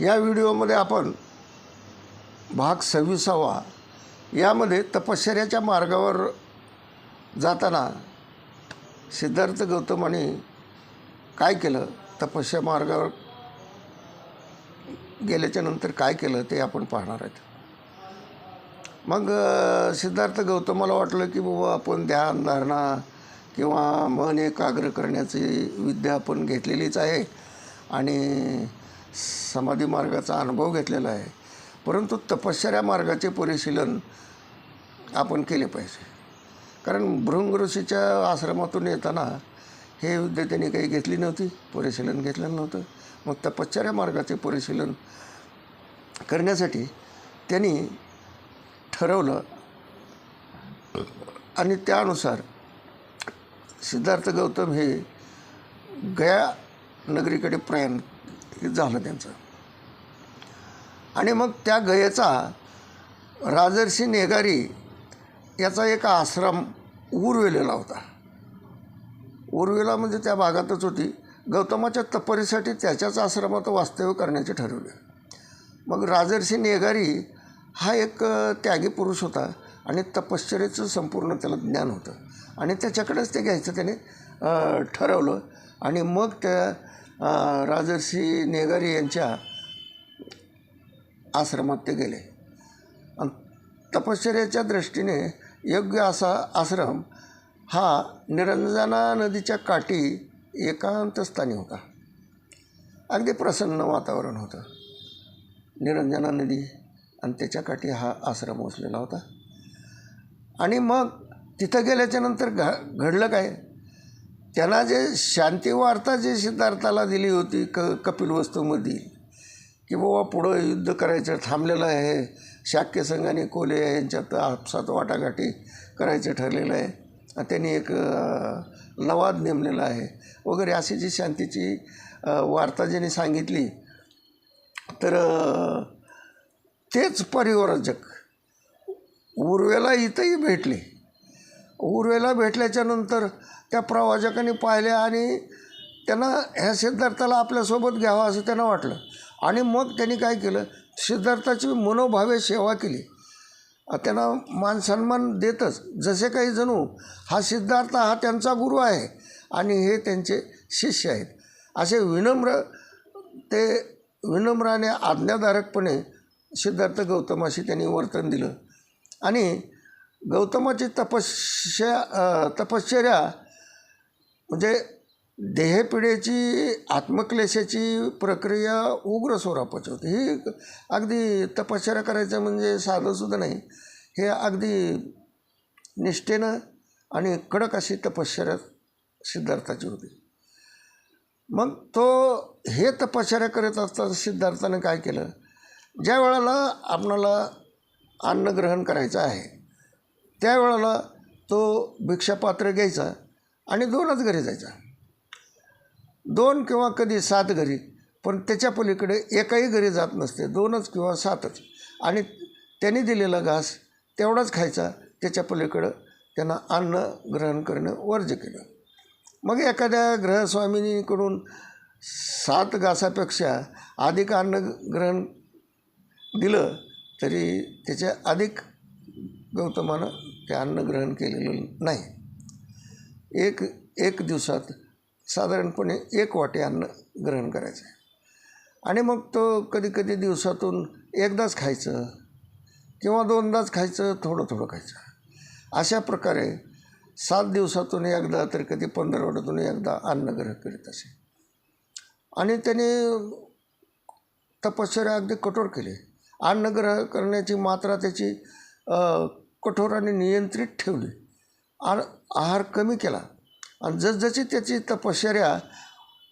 या व्हिडिओमध्ये आपण भाग सव्वीसावा यामध्ये तपश्चर्याच्या मार्गावर जाताना सिद्धार्थ गौतमाने काय केलं? तपस्या मार्गावर गेल्याच्यानंतर काय केलं ते आपण पाहणार आहेत. मग सिद्धार्थ गौतमाला वाटलं की बाबा आपण ध्यान धारणा किंवा मन एकाग्र करण्याची विद्या आपण घेतलेलीच आहे. आणि समाधी मार्गाचा अनुभव घेतलेला आहे. परंतु तपश्चर्या मार्गाचे परिशीलन आपण केले पाहिजे. कारण भृंग ऋषीच्या आश्रमातून येताना हे युद्ध त्यांनी काही घेतली नव्हती परिशीलन घेतलेलं नव्हतं. मग तपश्चर्या मार्गाचे परिशीलन करण्यासाठी त्यांनी ठरवलं आणि त्यानुसार सिद्धार्थ गौतम हे गया नगरीकडे प्रयाण हे झालं त्यांचं. आणि मग त्या गयेचा राजर्षी नेगारी याचा एक आश्रम उरवेलेला होता. उर्वेला म्हणजे त्या भागातच होती. गौतमाच्या तपरीसाठी त्याच्याच आश्रमात वास्तव्य करण्याचे ठरवले. मग राजर्षी नेगारी हा एक त्यागी पुरुष होता आणि तपश्चर्याचं संपूर्ण त्याला ज्ञान होतं. आणि त्याच्याकडेच ते घ्यायचं त्याने ठरवलं. आणि मग त्या राजर्षी नेगारी यांच्या आश्रमात ते गेले. आणि तपश्चर्याच्या दृष्टीने योग्य असा आश्रम हा निरंजना नदीच्या काठी एकांतस्थानी होता. अगदी प्रसन्न वातावरण होतं. निरंजना नदी आणि त्याच्या काठी हा आश्रम वसलेला होता. आणि मग तिथं गेल्याच्यानंतर घ घडलं काय? त्यांना जे शांती वार्ता सिद्धार्थाला दिली होती क कपिल वस्तूमधील की बाबा पुढं युद्ध करायचं थांबलेलं आहे शाक्य संघ आणि कोले यांच्यात आपसात वाटाघाटी करायचं ठरलेलं आहे आणि त्यांनी एक नवाद लवाद नेमलेला आहे वगैरे अशी जी शांतीची वार्ता ज्यांनी सांगितली तर तेच परिवरजक उर्वेला इथंही भेटले. उर्वेला भेटल्याच्यानंतर त्या प्रवाचकांनी पाहिल्या आणि त्यांना ह्या सिद्धार्थाला आपल्यासोबत घ्यावं असं त्यांना वाटलं. आणि मग त्यांनी काय केलं? सिद्धार्थाची मनोभावे सेवा केली. त्यांना मान सन्मान देतच. जसे काही जणू हा सिद्धार्थ हा त्यांचा गुरु आहे आणि हे त्यांचे शिष्य आहेत. असे विनम्र ते विनम्राने आज्ञाधारकपणे सिद्धार्थ गौतमाशी त्यांनी वर्तन दिलं. आणि गौतमाची तपश्या तपश्चर्या म्हणजे देहपिढेची आत्मक्लेशाची प्रक्रिया उग्र स्वरूपाची होती. ही अगदी तपश्चर्या करायचं म्हणजे साधंसुद्धा नाही. हे अगदी निष्ठेनं आणि कडक अशी तपश्चर्या सिद्धार्थाची होती. मग तो हे तपश्चर्या करत असताना सिद्धार्थानं काय केलं? ज्या वेळेला आपणाला अन्न ग्रहण करायचं आहे त्यावेळेला तो भिक्षापात्र घ्यायचा आणि दोनच घरी जायचा. दोन किंवा कधी सात घरी पण त्याच्या पलीकडे एकाही घरी जात नसते दोनच किंवा सातच. आणि त्यांनी दिलेला घास तेवढाच खायचा त्याच्या पलीकडं त्यांना अन्न ग्रहण करणं वर्ज्य केलं. मग एखाद्या ग्रहस्वामिनीकडून सात घासापेक्षा अधिक अन्न ग्रहण दिलं तरी त्याच्या अधिक गौतमानं ते अन्न ग्रहण केलेलं नाही. एक एक दिवसात साधारणपणे एक वाटी अन्न ग्रहण करायचं आहे. आणि मग तो कधी कधी दिवसातून एकदाच खायचं किंवा दोनदाच खायचं थोडं थोडं खायचं. अशा प्रकारे सात दिवसातून एकदा तर कधी पंधरवड्यातून एकदा अन्न ग्रह करीत असे. आणि त्याने तपश्चर्या अगदी कठोर केली. अन्नग्रह करण्याची मात्रा त्याची कठोर आणि नियंत्रित ठेवली. आणि आहार कमी केला. आणि जसजशी त्याची तपश्चर्या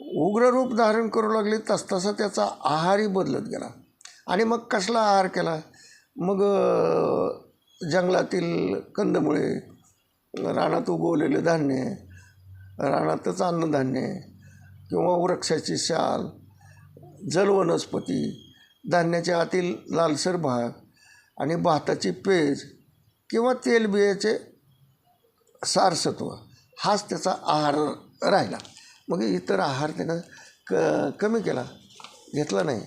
उग्र रूप धारण करू लागली तसतसा त्याचा आहारही बदलत गेला. आणि मग कसला आहार केला? मग जंगलातील कंदमुळे रानात उगवलेले धान्य रानातच अन्नधान्य किंवा वृक्षाची शाल जलवनस्पती धान्याच्या आतील लालसर भाग आणि भाताची पेज किंवा तेलबियाचे सारसत्व हाच त्याचा आहार राहिला. मग इतर आहार त्यानं क कमी केला घेतला नाही.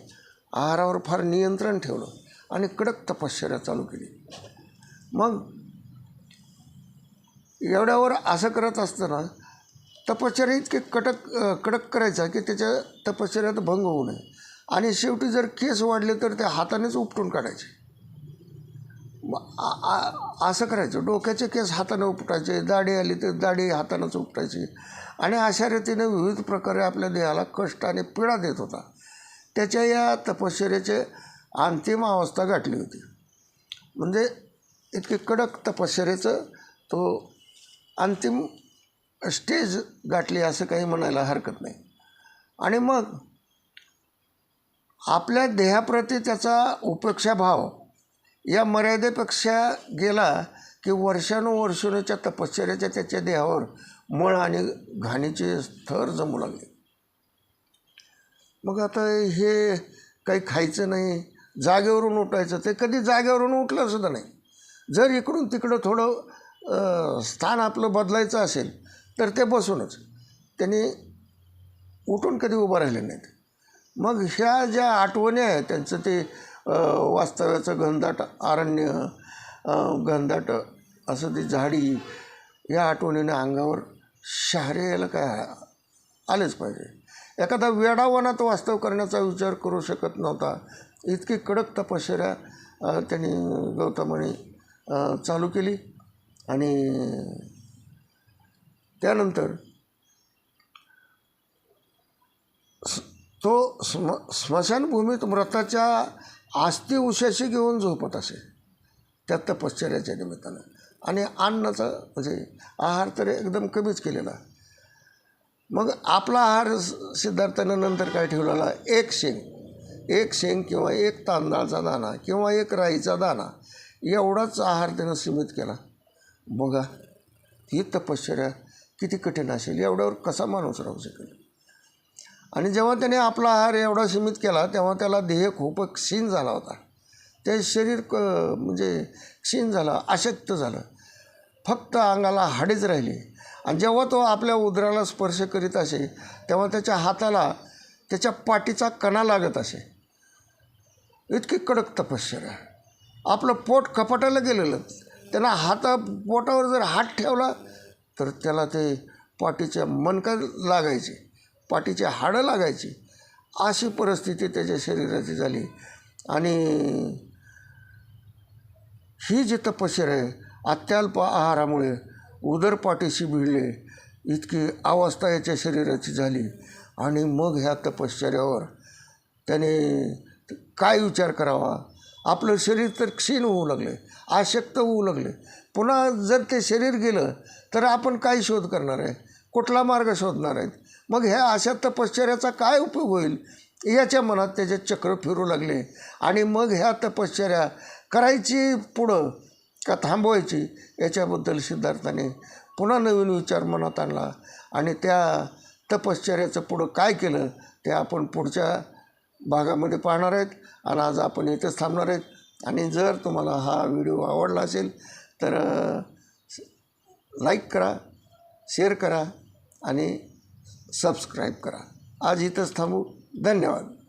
आहारावर फार नियंत्रण ठेवलं आणि कडक तपश्चर्या चालू केली. मग एवढ्यावर असं करत असताना तपश्चर्या इतके कडक कडक करायचा की त्याच्या तपश्चर्यात भंग होऊ नये. आणि शेवटी जर केस वाढले तर ते हातानेच उपटून काढायचे. असं करायचं. डोक्याचे केस हाताने उपटायचे दाढी आली तर दाढी हातानंच उपटायची. आणि अशा रीतीने विविध प्रकारे आपल्या देहाला कष्ट आणि पीडा देत होता. त्याच्या या तपश्चर्याचे अंतिम अवस्था गाठली होती. म्हणजे इतके कडक तपश्चर्याचं तो अंतिम स्टेज गाठली असं काही म्हणायला हरकत नाही. आणि मग आपल्या देहाप्रती त्याचा उपेक्षा भाव या मर्यादेपेक्षा गेला की वर्षानुवर्षानुच्या तपश्चर्याच्या त्याच्या देहावर मळ आणि घाणीचे थर जमू लागले. मग आता हे काही खायचं नाही जागेवरून उठायचं ते कधी जागेवरून उठलं सुद्धा नाही. जर इकडून तिकडं थोडं स्थान आपलं बदलायचं असेल तर ते बसूनच. त्यांनी उठून कधी उभं राहिले नाहीत. मग ह्या ज्या आठवणी आहेत त्यांचं ते वास्तव्याचं घनदाट अरण्य घनदाट असं ती झाडी या आठवणीनं अंगावर शहरे यायला काय आलेच पाहिजे. एखादा वेडावनात वास्तव करण्याचा विचार करू शकत नव्हता. इतकी कडक तपश्चर्या त्यांनी गौतमाने चालू केली आणि त्यानंतर तो स्म स्मशानभूमीत मृताच्या आस्ती उशाशी घेऊन झोपत असे. त्या तपश्चर्याच्या निमित्तानं. आणि अन्नाचा म्हणजे आहार तर एकदम कमीच केलेला. मग आपला आहार सिद्धार्थानं नंतर काय ठेवलेला? एक शेंग. एक शेंग किंवा एक तांदळाचा दाणा किंवा एक राईचा दाणा एवढाच आहार त्यानं सीमित केला. बघा ही तपश्चर्या किती कठीण असेल. एवढ्यावर कसा माणूस राहू शकेल? आणि जेव्हा त्याने आपला आहार एवढा सीमित केला तेव्हा त्याला देह खूप क्षीण झाला होता. ते शरीर क म्हणजे क्षीण झालं अशक्त झालं. फक्त अंगाला हाडीच राहिली. आणि जेव्हा तो आपल्या उदराला स्पर्श करीत असे तेव्हा त्याच्या हाताला त्याच्या पाठीचा कणा लागत असे. इतकी कडक तपश्चर्या. आपलं पोट कपाटाला गेलेलं. त्याला हाता पोटावर जर हात ठेवला तर त्याला ते पाठीच्या मणका लागायची. पाठीची हाडं लागायची. अशी परिस्थिती त्याच्या शरीराची झाली. आणि ही जी तपश्चर आहे अत्यल्प आहारामुळे उदरपाठीशी भिडले इतकी अवस्था याच्या शरीराची झाली. आणि मग ह्या तपश्चर्यावर त्याने काय विचार करावा? आपलं शरीर तर क्षीण होऊ लागले आशक्त होऊ लागले. पुन्हा जर ते शरीर गेलं तर आपण काय शोध करणार आहे? कुठला मार्ग शोधणार आहेत? मग ह्या अशा तपश्चर्याचा काय उपयोग होईल? याच्या मनात त्याचे चक्र फिरू लागले. आणि मग ह्या तपश्चर्या करायची पुढं का थांबवायची याच्याबद्दल सिद्धार्थाने पुन्हा नवीन विचार मनात आणला. आणि त्या तपश्चर्याचं पुढं काय केलं ते आपण पुढच्या भागामध्ये पाहणार आहेत. आणि आज आपण इथेच थांबणार आहेत. आणि जर तुम्हाला हा व्हिडिओ आवडला असेल तर लाईक करा शेअर करा. आणि सबस्क्राईब करा. आज इथंच थांबू. धन्यवाद.